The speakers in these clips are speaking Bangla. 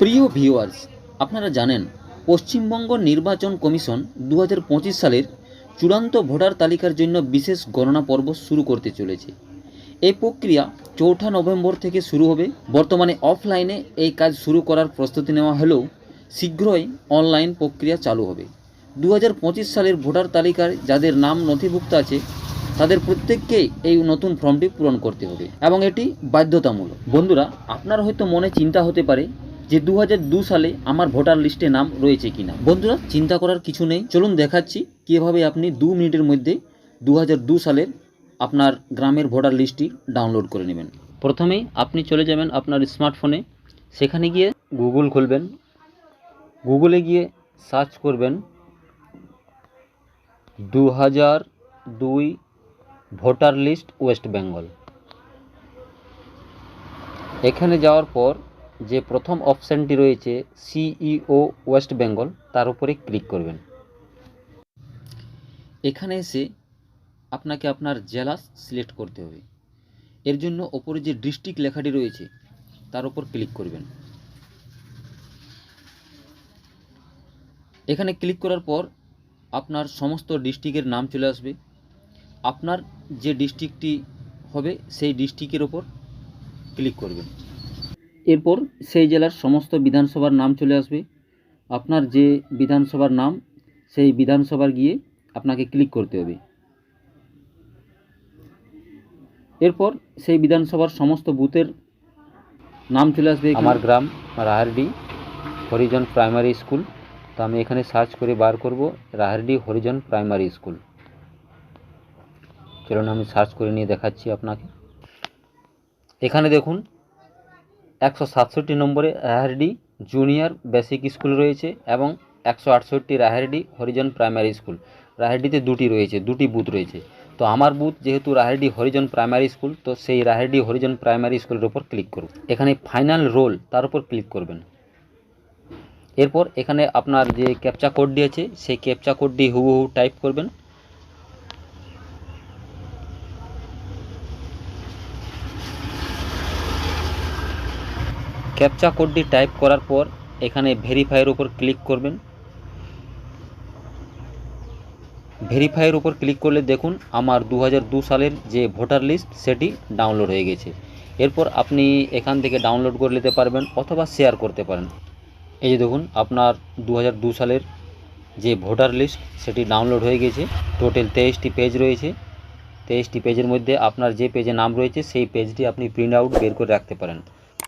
প্রিয় ভিউয়ার্স, আপনারা জানেন, পশ্চিমবঙ্গ নির্বাচন কমিশন দু হাজার পঁচিশ সালের চূড়ান্ত ভোটার তালিকার জন্য বিশেষ গণনা পর্ব শুরু করতে চলেছে। এই প্রক্রিয়া চৌঠা নভেম্বর থেকে শুরু হবে। বর্তমানে অফলাইনে এই কাজ শুরু করার প্রস্তুতি নেওয়া হলেও শীঘ্রই অনলাইন প্রক্রিয়া চালু হবে। দু হাজার পঁচিশ সালের ভোটার তালিকায় যাদের নাম নথিভুক্ত আছে, তাদের প্রত্যেককেই এই নতুন ফর্মটি পূরণ করতে হবে এবং এটি বাধ্যতামূলক। বন্ধুরা, আপনার হয়তো মনে চিন্তা হতে পারে যে দু দু সালে আমার ভোটার লিস্টে নাম রয়েছে কিনা। বন্ধুরা, চিন্তা করার কিছু নেই। চলুন দেখাচ্ছি কীভাবে আপনি দু মিনিটের মধ্যে দু সালের আপনার গ্রামের ভোটার লিস্টটি ডাউনলোড করে নেবেন। প্রথমেই আপনি চলে যাবেন আপনার স্মার্টফোনে। সেখানে গিয়ে গুগল খুলবেন। গুগলে গিয়ে সার্চ করবেন দু দুই ভোটার লিস্ট ওয়েস্ট বেঙ্গল। এখানে যাওয়ার পর যে প্রথম অপশানটি রয়েছে সিইও ওয়েস্ট বেঙ্গল, তার উপরে ক্লিক করবেন। এখানে এসে আপনাকে আপনার জেলা সিলেক্ট করতে হবে। এর জন্য ওপরে যে ডিস্ট্রিক্ট লেখাটি রয়েছে, তার উপর ক্লিক করবেন। এখানে ক্লিক করার পর আপনার সমস্ত ডিস্ট্রিক্টের নাম চলে আসবে। আপনার যে ডিস্ট্রিক্টটি হবে, সেই ডিস্ট্রিক্টের ওপর ক্লিক করবেন। এরপর সেই জেলার সমস্ত বিধানসভার নাম চলে আসবে। আপনার যে বিধানসভার নাম, সেই বিধানসভার গিয়ে আপনাকে ক্লিক করতে হবে। এরপর সেই বিধানসভার সমস্ত বুথের নাম চলে আসবে আমার গ্রাম রাহারডি, হরিজন প্রাইমারি স্কুল। তো আমি এখানে সার্চ করে বার করব, রাহারডি হরিজন প্রাইমারি স্কুল। চলুন আমি সার্চ করে নিয়ে দেখাচ্ছি আপনাকে। এখানে দেখুন একশো সাতষট্টি নম্বরে রাহারডি জুনিয়র বেসিক স্কুল রয়েছে এবং একশো আটষট্টি রাহারডি হরিজন প্রাইমারি স্কুল। রাহারডিতে দুটি রয়েছে, দুটি বুথ রয়েছে। তো আমার বুথ যেহেতু রাহারডি হরিজন প্রাইমারি স্কুল, তো সেই রাহারডি হরিজন প্রাইমারি স্কুলের উপর ক্লিক করুন। এখানে ফাইনাল রোল, তার উপর ক্লিক করবেন। এরপর এখানে আপনার যে ক্যাপচা কোডটি আছে, সেই ক্যাপচা কোডটি হুবহু টাইপ করবেন। ক্যাপচা কোডটি টাইপ করার পর এখানে ভেরিফাইয়ের উপর ক্লিক করবেন। ভেরিফাইয়ের উপর ক্লিক করলে দেখুন আমার দু সালের যে ভোটার লিস্ট সেটি ডাউনলোড হয়ে গেছে। এরপর আপনি এখান থেকে ডাউনলোড করে নিতে পারবেন অথবা শেয়ার করতে পারেন। এই যে দেখুন, আপনার দু সালের যে ভোটার লিস্ট সেটি ডাউনলোড হয়ে গেছে। টোটাল তেইশটি পেজ রয়েছে। তেইশটি পেজের মধ্যে আপনার যে পেজে নাম রয়েছে, সেই পেজটি আপনি প্রিন্ট আউট বের করে রাখতে পারেন।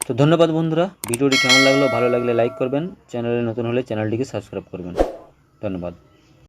তো ধন্যবাদ বন্ধুরা, ভিডিওটি কেমন লাগল, ভালো লাগলে লাইক করবেন, চ্যানেলে নতুন হলে চ্যানেলটিকে সাবস্ক্রাইব করবেন। ধন্যবাদ।